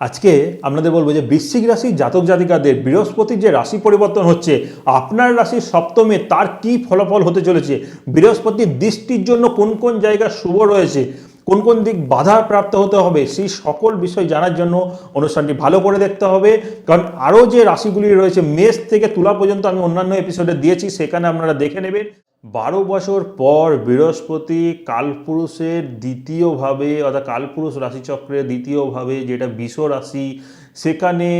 আজকে আপনাদের বলব যে বৃশ্চিক রাশি জাতক জাতিকাদের বৃহস্পতির যে রাশি পরিবর্তন হচ্ছে, আপনার রাশির সপ্তমে তার কি ফলাফল হতে চলেছে, বৃহস্পতির দৃষ্টির জন্য কোন কোন জায়গা শুভ রয়েছে, কোন কোন দিক বাধা প্রাপ্ত হতে হবে, সেই সকল বিষয় জানার জন্য অনুষ্ঠানটি ভালো করে দেখতে হবে। কারণ আরও যে রাশিগুলি রয়েছে, মেষ থেকে তুলা পর্যন্ত আমি অন্যান্য এপিসোডে দিয়েছি, সেখানে আপনারা দেখে নেবেন। বারো বছর পর বৃহস্পতি কালপুরুষের দ্বিতীয়ভাবে অর্থাৎ কালপুরুষ রাশিচক্রের দ্বিতীয়ভাবে যেটা বিষ রাশি, সেখানে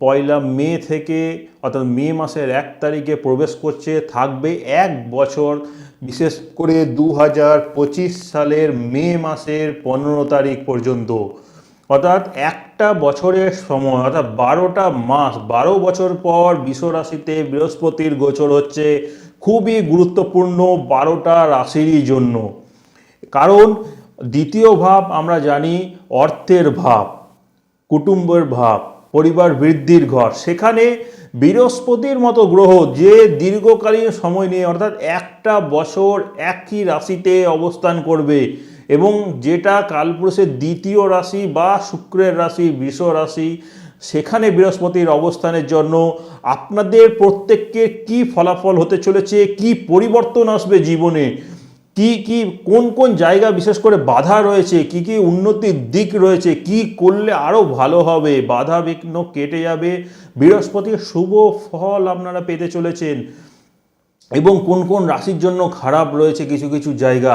পয়লা মে থেকে অর্থাৎ মে মাসের এক তারিখে প্রবেশ করছে, থাকবে এক বছর। বিশেষ করে দু হাজার পঁচিশ সালের মে মাসের পনেরো তারিখ পর্যন্ত। অর্থাৎ একটা বছরের সময়, অর্থাৎ বারোটা মাস, বারো বছর পর বিষ রাশিতে বৃহস্পতির গোচর হচ্ছে। খুবই গুরুত্বপূর্ণ বারোটা রাশিরই জন্য। কারণ দ্বিতীয় ভাব আমরা জানি অর্থের ভাব, কুটুম্বের ভাব, পরিবার বৃদ্ধির ঘর। সেখানে বৃহস্পতির মতো গ্রহ যে দীর্ঘকালীন সময় নিয়ে অর্থাৎ একটা বছর একই রাশিতে অবস্থান করবে এবং যেটা কালপুরুষের দ্বিতীয় রাশি বা শুক্রের রাশি, বৃষ রাশি সেখানে বৃহস্পতির অবস্থানের জন্য আপনাদের প্রত্যেককে কি ফলাফল হতে চলেছে, কি পরিবর্তন আসবে জীবনে, কি কি, কোন কোন জায়গা বিশেষ করে বাধা রয়েছে, কি কি উন্নতির দিক রয়েছে, কি করলে আরও ভালো হবে, বাধা বিঘ্ন কেটে যাবে, বৃহস্পতির শুভ ফল আপনারা পেতে চলেছেন এবং কোন কোন রাশির জন্য খারাপ রয়েছে কিছু কিছু জায়গা,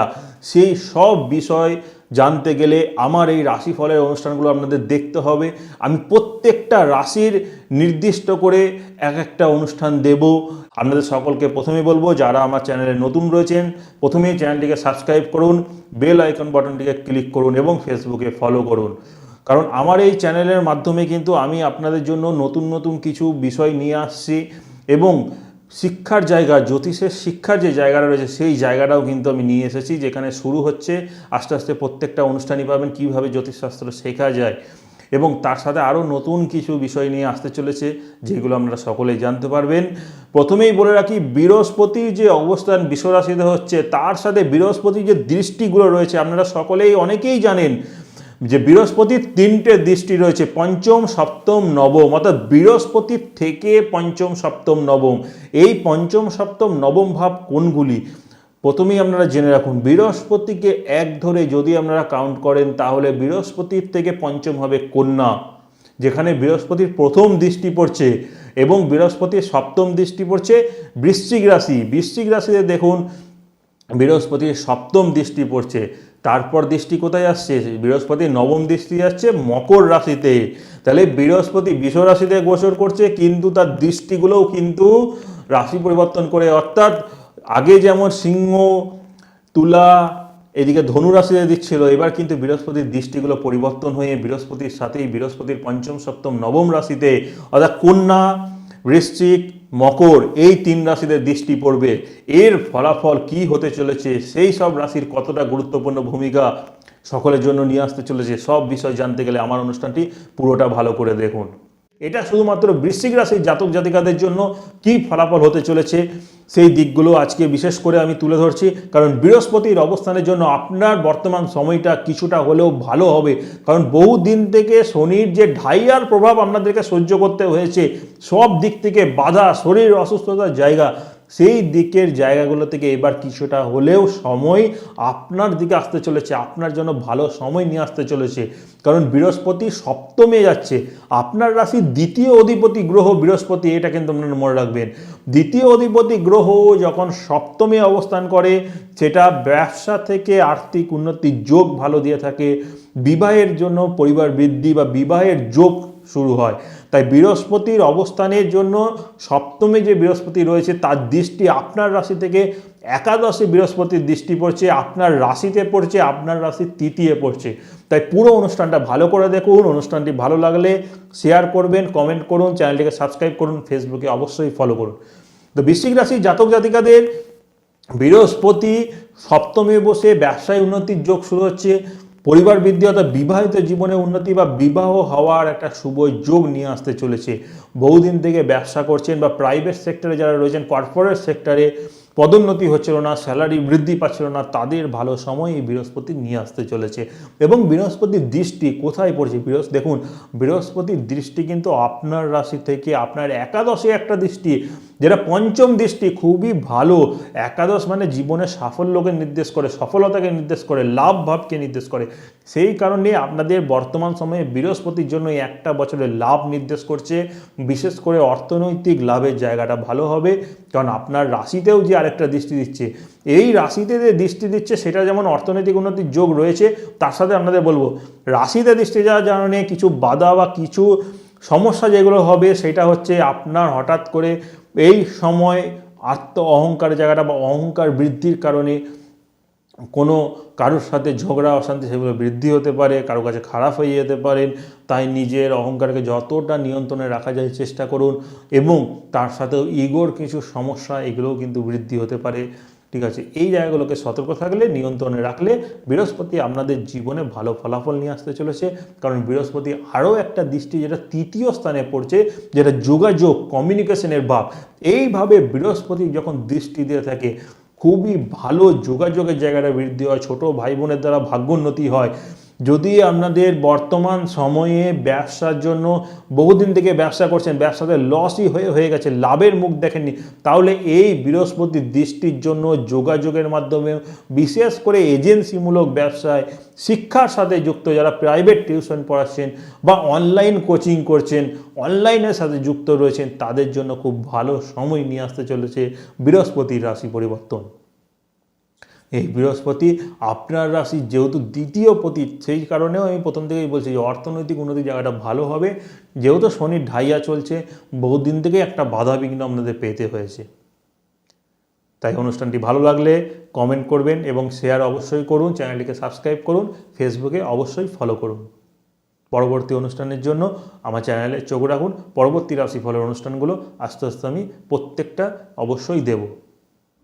সেই সব বিষয় জানতে গেলে আমার এই রাশিফলের অনুষ্ঠানগুলো আপনাদের দেখতে হবে। আমি প্রত্যেকটা রাশির নির্দিষ্ট করে এক একটা অনুষ্ঠান দেব। আপনাদের সকলকে প্রথমে বলব, যারা আমার চ্যানেলে নতুন রয়েছেন, প্রথমেই চ্যানেলটিকে সাবস্ক্রাইব করুন, বেল আইকন বাটনটিকে ক্লিক করুন এবং ফেসবুকে ফলো করুন। কারণ আমার এই চ্যানেলের মাধ্যমে কিন্তু আমি আপনাদের জন্য নতুন নতুন কিছু বিষয় নিয়ে আসছি এবং শিক্ষার জায়গা, জ্যোতিষের শিক্ষার যে জায়গাটা রয়েছে, সেই জায়গাটাও কিন্তু আমি নিয়ে এসেছি, যেখানে শুরু হচ্ছে, আস্তে আস্তে প্রত্যেকটা অনুষ্ঠানই পাবেন, কীভাবে জ্যোতিষশাস্ত্র শেখা যায়। এবং তার সাথে আরও নতুন কিছু বিষয় নিয়ে আসতে চলেছে, যেগুলো আপনারা সকলেই জানতে পারবেন। প্রথমেই বলে রাখি, বৃহস্পতির যে অবস্থান বিশ্বরাশিতে হচ্ছে, তার সাথে বৃহস্পতির যে দৃষ্টিগুলো রয়েছে, আপনারা সকলেই অনেকেই জানেন যে বৃহস্পতির তিনটে দৃষ্টি রয়েছে, পঞ্চম, সপ্তম, নবম। অর্থাৎ বৃহস্পতির থেকে পঞ্চম, সপ্তম, নবম। এই পঞ্চম, সপ্তম, নবম ভাব কোনগুলি? প্রথমেই আপনারা জেনে রাখুন, বৃহস্পতিকে এক ধরে যদি আপনারা কাউন্ট করেন, তাহলে বৃহস্পতির থেকে পঞ্চম হবে কন্যা, যেখানে বৃহস্পতির প্রথম দৃষ্টি পড়ছে এবং বৃহস্পতির সপ্তম দৃষ্টি পড়ছে বৃশ্চিক রাশি। বৃশ্চিক রাশিতে দেখুন, বৃহস্পতির সপ্তম দৃষ্টি পড়ছে, তারপর দৃষ্টি কোথায় আসছে? বৃহস্পতির নবম দৃষ্টি যাচ্ছে মকর রাশিতে। তাহলে বৃহস্পতি বিষ রাশিতে গোচর করছে, কিন্তু তার দৃষ্টিগুলোও কিন্তু রাশি পরিবর্তন করে, অর্থাৎ আগে যেমন সিংহ, তুলা, এদিকে ধনু রাশিতে দিচ্ছিল এবার কিন্তু বৃহস্পতির দৃষ্টিগুলো পরিবর্তন হয়ে বৃহস্পতির সাথেই বৃহস্পতির পঞ্চম, সপ্তম, নবম রাশিতে, অর্থাৎ কন্যা, বৃশ্চিক, মকর, এই তিন রাশিতে দৃষ্টি পড়বে। এর ফলাফল কি হতে চলেছে, সেই সব রাশির কতটা গুরুত্বপূর্ণ ভূমিকা সকলের জন্য নিয়ে আসতে চলেছে, সব বিষয় জানতে গেলে আমার অনুষ্ঠানটি পুরোটা ভালো করে দেখুন। এটা শুধুমাত্র বৃশ্চিক রাশির জাতক জাতিকাদের জন্য কি ফলাফল হতে চলেছে, সেই দিকগুলো আজকে বিশেষ করে আমি তুলে ধরছি। কারণ বৃহস্পতির অবস্থানের জন্য আপনার বর্তমান সময়টা কিছুটা হলেও ভালো হবে। কারণ বহু দিন থেকে শনির যে ঢাইয়ার প্রভাব আপনাদেরকে সহ্য করতে হয়েছে, সব দিক থেকে বাধা, শরীর অসুস্থতার জায়গা। সেই দিকের জায়গাগুলো থেকে এবার কিছুটা হলেও সময় আপনার দিকে আসতে চলেছে, আপনার জন্য ভালো সময় নিয়ে আসতে চলেছে। কারণ বৃহস্পতি সপ্তমে যাচ্ছে, আপনার রাশির দ্বিতীয় অধিপতি গ্রহ বৃহস্পতি, এটা কিন্তু আপনারা মনে রাখবেন। দ্বিতীয় অধিপতি গ্রহ যখন সপ্তমে অবস্থান করে, সেটা ব্যবসা থেকে আর্থিক উন্নতির যোগ ভালো দিয়ে থাকে, বিবাহের জন্য পরিবার বৃদ্ধি বা বিবাহের যোগ শুরু হয়। তাই বৃহস্পতির অবস্থানের জন্য সপ্তমে যে বৃহস্পতি রয়েছে, তার দৃষ্টি আপনার রাশি থেকে একাদশে বৃহস্পতির দৃষ্টি পড়ছে, আপনার রাশিতে পড়ছে, আপনার রাশির তৃতীয় পড়ছে। তাই পুরো অনুষ্ঠানটা ভালো করে দেখুন, অনুষ্ঠানটি ভালো লাগলে শেয়ার করবেন কমেন্ট করুন, চ্যানেলটিকে সাবস্ক্রাইব করুন ফেসবুকে অবশ্যই ফলো করুন। তো বৃশ্চিক রাশির জাতক জাতিকাদের বৃহস্পতি সপ্তমে বসে ব্যবসায় উন্নতির যোগ শুরু হচ্ছে। পরিবার বৃদ্ধি অর্থাৎ বিবাহিত জীবনে উন্নতি বা বিবাহ হওয়ার একটা শুভ যোগ নিয়ে আসতে চলেছে। বহুদিন থেকে ব্যবসা করছেন বা প্রাইভেট সেক্টরে যারা রয়েছেন কর্পোরেট সেক্টরে পদোন্নতি হচ্ছিল না স্যালারি বৃদ্ধি পাচ্ছিল না, তাদের ভালো সময় এই বৃহস্পতি নিয়ে আসতে চলেছে। এবং বৃহস্পতির দৃষ্টি কোথায় পড়ছে বৃহস্প দেখুন, বৃহস্পতির দৃষ্টি কিন্তু আপনার রাশি থেকে আপনার একাদশে একটা দৃষ্টি, যেটা পঞ্চম দৃষ্টি খুবই ভালো। একাদশ মানে জীবনে সাফল্যকে নির্দেশ করে, সফলতাকে নির্দেশ করে, লাভ ভাবকে নির্দেশ করে। সেই কারণে আপনাদের বর্তমান সময়ে বৃহস্পতির জন্য একটা বছরের লাভ নির্দেশ করছে। বিশেষ করে অর্থনৈতিক লাভের জায়গাটা ভালো হবে। কারণ আপনার রাশিতেও যে আরেকটা দৃষ্টি দিচ্ছে, এই রাশিতে যে দৃষ্টি দিচ্ছে সেটা যেমন অর্থনৈতিক উন্নতির যোগ রয়েছে, তার সাথে আপনাদের বলব, রাশিতে দৃষ্টি যাওয়ার কারণে কিছু বাধা বা কিছু সমস্যা যেগুলো হবে, সেটা হচ্ছে আপনার হঠাৎ করে এই সময় আত্ম অহংকার জায়গাটা বা অহংকার বৃদ্ধির কারণে কোনো কারোর সাথে ঝগড়া, অশান্তি সেগুলো বৃদ্ধি হতে পারে কারও কাছে খারাপ হয়ে যেতে পারেন তাই নিজের অহংকারকে যতটা নিয়ন্ত্রণে রাখা যায় চেষ্টা করুন এবং তার সাথেও ইগোর কিছু সমস্যা এগুলোও কিন্তু বৃদ্ধি হতে পারে। ঠিক আছে, এই জায়গাগুলোকে সতর্ক থাকলে, নিয়ন্ত্রণে রাখলে বৃহস্পতি আপনাদের জীবনে ভালো ফলাফল নিয়ে আসতে চলেছে। কারণ বৃহস্পতি আরও একটা দৃষ্টি যেটা তৃতীয় স্থানে পড়ছে, যেটা যোগাযোগ কমিউনিকেশনের ভাব। এইভাবে বৃহস্পতি যখন দৃষ্টি দিয়ে থাকে খুবই ভালো যোগাযোগের জায়গাটা বৃদ্ধি হয় ছোট ভাই বোনের দ্বারা ভাগ্যোন্নতি হয়। যদি আপনাদের বর্তমান সময়ে ব্যবসার জন্য বহুদিন থেকে ব্যবসা করছেন, ব্যবসাতে লসই হয়ে হয়ে গেছে, লাভের মুখ দেখেননি, তাহলে এই বৃহস্পতির দৃষ্টির জন্য যোগাযোগের মাধ্যমে বিশেষ করে এজেন্সিমূলক ব্যবসায় শিক্ষার সাথে যুক্ত যারা প্রাইভেট টিউশন পড়াচ্ছেন বা অনলাইন কোচিং করছেন অনলাইনের সাথে যুক্ত রয়েছেন, তাদের জন্য খুব ভালো সময় নিয়ে আসতে চলেছে বৃহস্পতির রাশি পরিবর্তন। এই বৃহস্পতি, আপনার রাশি যেহেতু দ্বিতীয় পতি, সেই কারণেও আমি প্রথম থেকেই বলছি যে অর্থনৈতিক উন্নতির জায়গাটা ভালো হবে। যেহেতু শনির ঢাইয়া চলছে, বহুদিন থেকে একটা বাধা বিঘ্ন আপনাদের পেতে হয়েছে। তাই অনুষ্ঠানটি ভালো লাগলে কমেন্ট করবেন এবং শেয়ার অবশ্যই করুন, চ্যানেলটিকে সাবস্ক্রাইব করুন ফেসবুকে অবশ্যই ফলো করুন। পরবর্তী অনুষ্ঠানের জন্য আমার চ্যানেলে চোখ রাখুন। পরবর্তী রাশিফলের অনুষ্ঠানগুলো আস্তে আস্তে আমি প্রত্যেকটা অবশ্যই দেবো।